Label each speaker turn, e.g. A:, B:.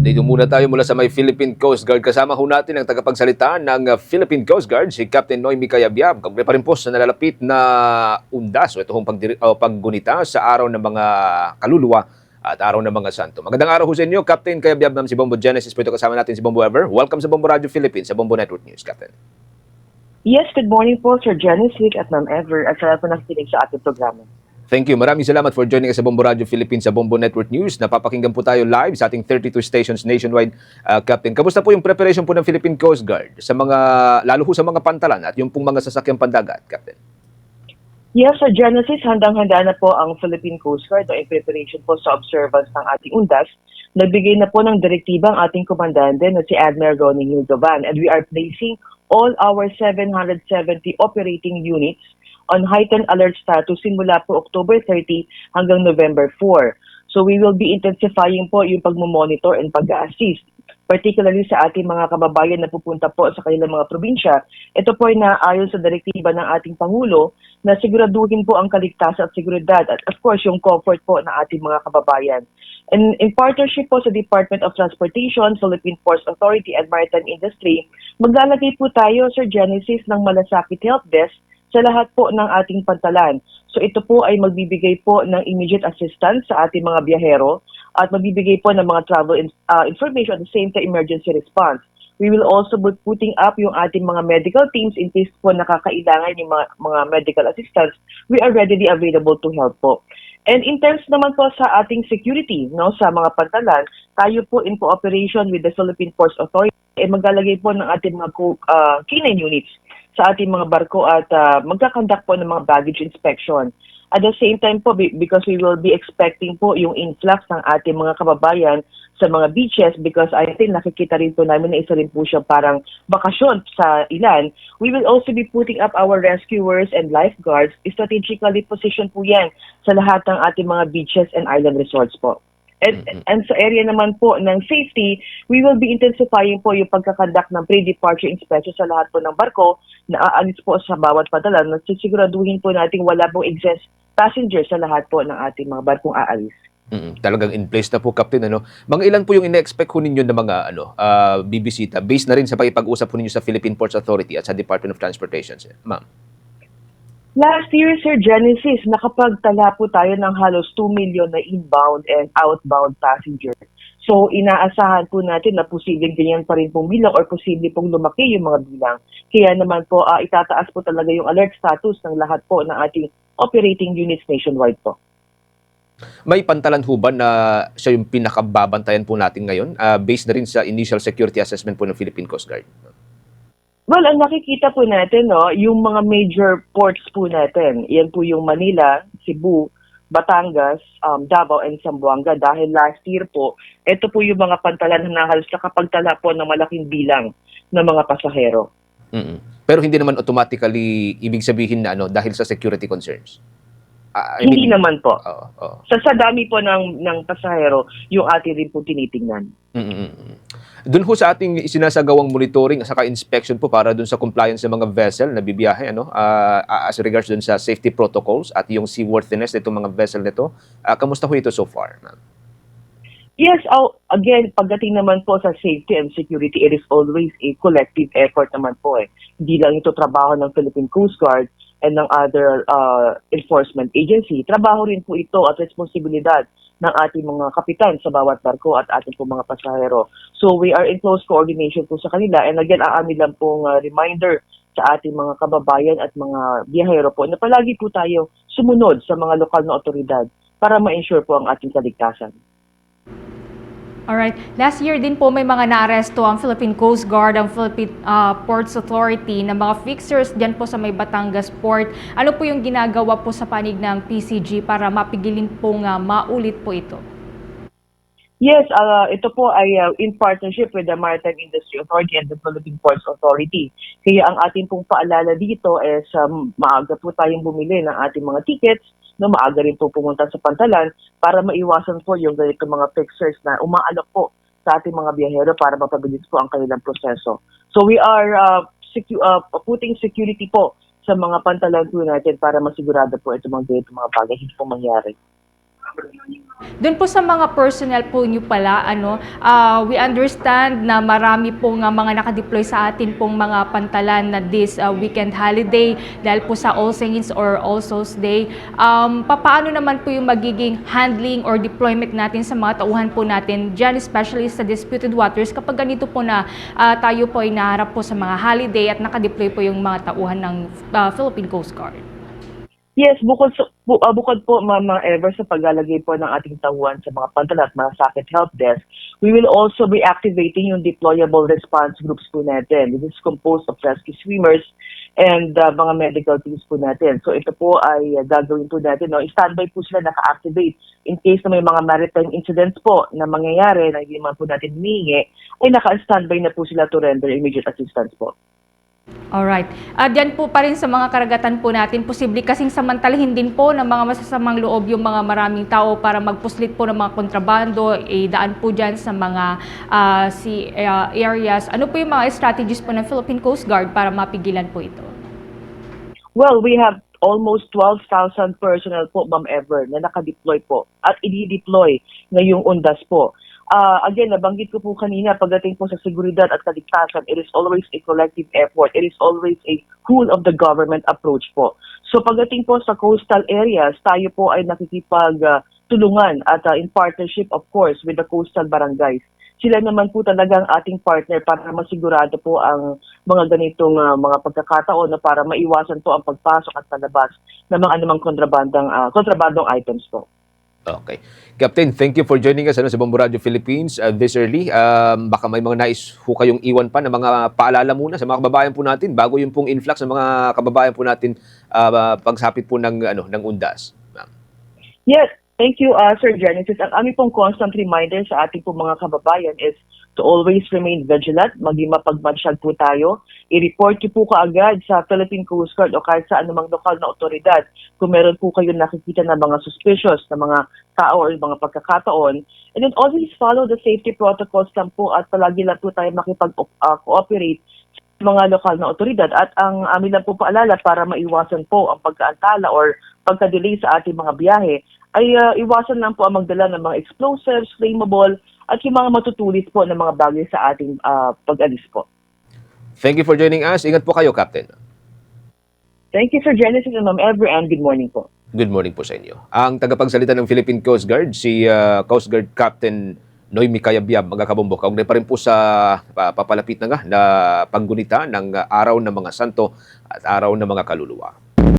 A: Update muna tayo mula sa may Philippine Coast Guard. Kasama ho natin ang tagapagsalita ng uh, Philippine Coast Guard, si Captain Noy Mikayabyab. Kaugnay pa rin po sa nalalapit na undas o ito hong o paggunita sa araw ng mga kaluluwa at araw ng mga santo. Magandang araw ho sa inyo, Captain Kayabyab ng si Bombo Genesis. Po ito kasama natin si Bombo Ever. Welcome sa Bombo Radio Philippines, sa Bombo Network News, Captain.
B: Yes, good morning po, Sir Genesis at Ma'am Ever at sa lahat po nakikinig sa ating programa.
A: Thank you. Maraming salamat for joining us sa Bombo Radio Philippines sa Bombo Network News. Napapakinggan po tayo live sa ating 32 stations nationwide. Uh, Captain, kamusta po yung preparation po ng Philippine Coast Guard sa mga, lalo ho sa mga pantalan at yung pong mga sasakyang pandagat, Captain?
B: Yes, Sir Genesis, handang-handa na po ang Philippine Coast Guard o in preparation po sa observance ng ating UNDAS. Nagbigay na po ng direktiba ang ating komandante na si Admiral Ronnie Hildovan and we are placing all our 770 operating units on heightened alert status simula po October 30 hanggang November 4. So we will be intensifying po yung pagmamonitor and pag-assist particularly sa ating mga kababayan na pupunta po sa kanilang mga probinsya. Ito po ay naayon sa direktiba ng ating Pangulo na siguraduhin po ang kaligtasan at seguridad at of course yung comfort po ng ating mga kababayan. And in partnership po sa Department of Transportation, Philippine Ports Authority at Maritime Industry, maglalagay po tayo, Sir Genesis, ng Malasakit Help Desk sa lahat po ng ating pantalan. So ito po ay magbibigay po ng immediate assistance sa ating mga biyahero at magbibigay po ng mga travel in- uh, information at the same time emergency response. We will also be putting up yung ating mga medical teams in case po nakakailangan yung mga, mga medical assistance. We are readily available to help po. And in terms naman po sa ating security, no, sa mga pantalan, tayo po in cooperation with the Philippine Ports Authority, eh, maglalagay po ng ating mga uh, K9 units sa ating mga barko at uh, magkakandak po ng mga baggage inspection. At the same time po, be- because we will be expecting po yung influx ng ating mga kababayan sa mga beaches because I think nakikita rin po namin na isa rin po siya parang bakasyon sa ilan. We will also be putting up our rescuers and lifeguards. Strategically positioned po yan sa lahat ng ating mga beaches and island resorts po. And, and sa area naman po ng safety, we will be intensifying po yung pagkakandak ng pre-departure inspection sa lahat po ng barko na aalis po sa bawat padala na sisiguraduhin po natin wala pong excess passengers sa lahat po ng ating mga barkong aalis.
A: Mm, talagang in place na po, Captain. Ano? Mga ilan po yung ine-expect ho ninyo na mga ano, ah, bibisita based na rin sa pakipag-usap po ninyo sa Philippine Ports Authority at sa Department of Transportation? Ma'am.
B: Last year, Sir Genesis, nakapagtala po tayo ng halos 2 million na inbound and outbound passenger. So, inaasahan po natin na posibleng ganyan pa rin pong bilang or posible pong lumaki yung mga bilang. Kaya naman po, ah, itataas po talaga yung alert status ng lahat po ng ating operating units nationwide po.
A: May pantalan ho ba na siya yung pinakababantayan po natin ngayon ah, based na rin sa initial security assessment po ng Philippine Coast Guard?
B: Well, ang nakikita po natin, no, yung mga major ports po natin, yan po yung Manila, Cebu, Batangas, um, Davao, and Zamboanga. Dahil last year po, ito po yung mga pantalan na halos nakapagtala po ng malaking bilang ng mga pasahero.
A: Mm-mm. Pero hindi naman automatically ibig sabihin na ano dahil sa security concerns. Ah, I
B: Hindi
A: mean-
B: naman po.
A: Oo, oo.
B: Sa, sa dami po ng, ng pasahero, yung atin rin po tinitingnan.
A: Mm-mm. Doon ho sa ating isinasagawang monitoring at saka inspection po para doon sa compliance ng mga vessel na bibiyahe ano ah, as regards doon sa safety protocols at yung seaworthiness nitong mga vessel nito. ah, kamusta ho ito so far? ma'am?
B: Yes, oh, again, pagdating naman po sa safety and security, it is always a collective effort naman po eh. Hindi lang ito trabaho ng Philippine Coast Guard and ng other uh, enforcement agency. Trabaho rin po ito at responsibilidad ng ating mga kapitan sa bawat barko at ating po mga pasahero. So we are in close coordination po sa kanila and again, aamin lang pong uh, reminder sa ating mga kababayan at mga biyahero po na palagi po tayo sumunod sa mga lokal na otoridad para ma-ensure po ang ating kaligtasan.
C: Alright. Last year din po may mga naaresto ang Philippine Coast Guard, ang Philippine ah, Ports Authority na mga fixers dyan po sa may Batangas Port. Ano po yung ginagawa po sa panig ng PCG para mapigilin pong ah, maulit po ito?
B: Yes, uh, ito po ay uh, in partnership with the Maritime Industry Authority and the Philippine Ports Authority. Kaya ang ating pong paalala dito is um, maaga po tayong bumili ng ating mga tickets, no, maaga rin po pumunta sa pantalan para maiwasan po yung ganito mga fixers na umaalok po sa ating mga biyahero para mapabilis po ang kanilang proseso. So we are uh, secu- uh, putting security po sa mga pantalan po natin para masigurado po itong mga ganito mga bagay hindi po mangyari.
C: Doon po sa mga personnel po nyo pala, ano, ah, we understand na marami po nga mga nakadeploy sa atin pong mga pantalan na this ah, weekend holiday dahil po sa All Saints or All Souls Day. Um, papaano naman po yung magiging handling or deployment natin sa mga tauhan po natin dyan, especially sa disputed waters kapag ganito po na ah, tayo po ay naharap po sa mga holiday at nakadeploy po yung mga tauhan ng ah, Philippine Coast Guard?
B: Yes, bukod, sa, bu, ah, bukod po, Mama Ever, sa paglalagay po ng ating tauhan sa mga pantalan at mga sakit help desk, we will also be activating yung deployable response groups po natin. This is composed of rescue swimmers and ah, mga medical teams po natin. So ito po ay ah, gagawin po natin. No? Standby po sila naka-activate in case na may mga maritime incidents po na mangyayari na hindi man po natin humingi, ay naka-standby na po sila to render immediate assistance po.
C: Alright. At yan po pa rin sa mga karagatan po natin, posible kasing samantalahin din po ng mga masasamang loob yung mga maraming tao para magpuslit po ng mga kontrabando, eh, daan po dyan sa mga ah, si, ah, areas. Ano po yung mga strategies po ng Philippine Coast Guard para mapigilan po ito?
B: Well, we have almost 12,000 personnel po, Ma'am Ever, na nakadeploy po at i-deploy ngayong undas po. Ah, again, nabanggit ko po kanina, pagdating po sa seguridad at kaligtasan, it is always a collective effort. It is always a whole of the government approach po. So pagdating po sa coastal areas, tayo po ay nakikipag ah, tulungan at ah, in partnership, of course, with the coastal barangays. Sila naman po talagang ating partner para masigurado po ang mga ganitong ah, mga pagkakataon na para maiwasan po ang pagpasok at palabas ng mga anumang kontrabandang ah, kontrabandong items po.
A: Okay. Captain, thank you for joining us ano, sa Bombo Radio Philippines uh, this early. Um, baka may mga nais ho kayong iwan pa na mga paalala muna sa mga kababayan po natin bago yung pong influx ng mga kababayan po natin uh, pagsapit po ng, ano, ng undas.
B: Yes, thank you, uh, Sir Genesis. Ang aming pong constant reminder sa ating pong mga kababayan is to always remain vigilant, maging mapagmatsyag po tayo. I-report niyo po kaagad sa Philippine Coast Guard o kahit sa anumang lokal na otoridad kung meron po kayong nakikita na mga suspicious na mga tao or mga pagkakataon. And then always follow the safety protocols lang po at palagi lang po tayo makipag-cooperate sa mga lokal na otoridad. At ang amin lang po paalala para maiwasan po ang pagkaantala or pagka-delay sa ating mga biyahe ay uh, iwasan lang po ang magdala ng mga explosives, flammable, at yung mga matutulis po ng mga bagay sa ating uh, pag-alis po.
A: Thank you for joining us. Ingat po kayo, Captain.
B: Thank you, Sir Genesis and Ma'am Ever, and good morning po.
A: Good morning po sa inyo. Ang tagapagsalita ng Philippine Coast Guard, si uh, Coast Guard Captain Noymi Kayabyab, mga kabombo. Kaugnay pa rin po sa pa- papalapit na nga na paggunita ng uh, araw ng mga santo at araw ng mga kaluluwa.